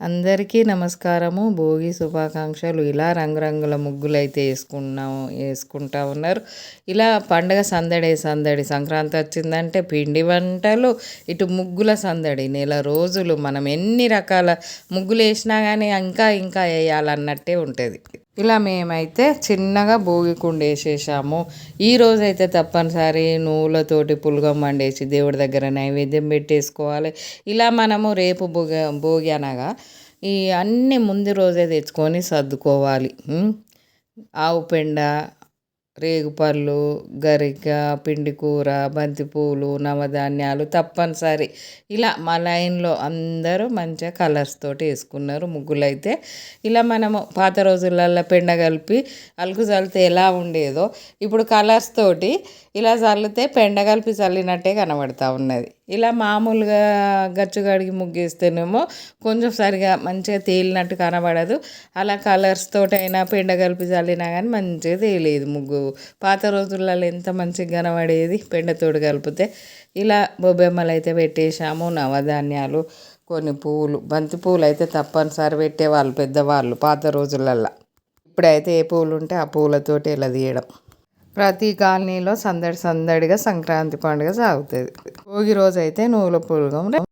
అందరికీ నమస్కారము. భోగి శుభాకాంక్షలు. ఇలా రంగురంగుల ముగ్గులు అయితే వేసుకున్నాము వేసుకుంటా ఉన్నారు. ఇలా పండగ సందడి సందడి. సంక్రాంతి వచ్చిందంటే పిండి వంటలు ఇటు ముగ్గుల సందడి. నెల రోజులు మనం ఎన్ని రకాల ముగ్గులు వేసినా కానీ ఇంకా ఇంకా వేయాలన్నట్టే ఉంటుంది. ఇలా మేమైతే చిన్నగా భోగి కుండ వేసేసాము. ఈ రోజైతే తప్పనిసరి నువ్వులతోటి పులగం వండేసి దేవుడి దగ్గర నైవేద్యం పెట్టేసుకోవాలి. ఇలా మనము రేపు భోగి భోగి అనగా ఈ అన్నీ ముందు రోజే తెచ్చుకొని సర్దుకోవాలి. ఆవు పెండ రేగుపళ్ళు గరిక పిండి కూర బంతిపూలు నవధాన్యాలు తప్పనిసరి. ఇలా మా లైన్లో అందరూ మంచిగా కలర్స్ తోటి వేసుకున్నారు ముగ్గులు అయితే ఇలా మనము పాత రోజులలో పెండ కలిపి అలుకు చల్లితే ఎలా ఉండేదో ఇప్పుడు కలర్స్ తోటి ఇలా చల్లితే పెండ కలిపి చల్లినట్టే కనబడతా ఉన్నది. ఇలా మామూలుగా గచ్చు కడిగి ముగ్గేస్తేనేమో కొంచెం సరిగా మంచిగా తేలినట్టు కనబడదు. అలా కలర్స్ తోటైనా పెండ కలిపి చల్లినా కానీ మంచిగా తేలేదు ముగ్గు. పాత రోజులలో ఎంత మంచిగా కనబడేది? పెండతోడు కలిపితే. ఇలా బొబ్బెమ్మలు అయితే పెట్టేశాము నవధాన్యాలు కొన్ని పువ్వులు బంతి పువ్వులు అయితే తప్పనిసరి పెట్టేవాళ్ళు పెద్దవాళ్ళు పాత రోజులల్లో. ఇప్పుడైతే ఏ పువ్వులు ఉంటే ఆ పువ్వులతోటి ఇలా తీయడం. ప్రతి కాలనీలో సందడి సందడిగా సంక్రాంతి పండుగ సాగుతుంది. భోగి రోజు అయితే నువ్వుల పులగం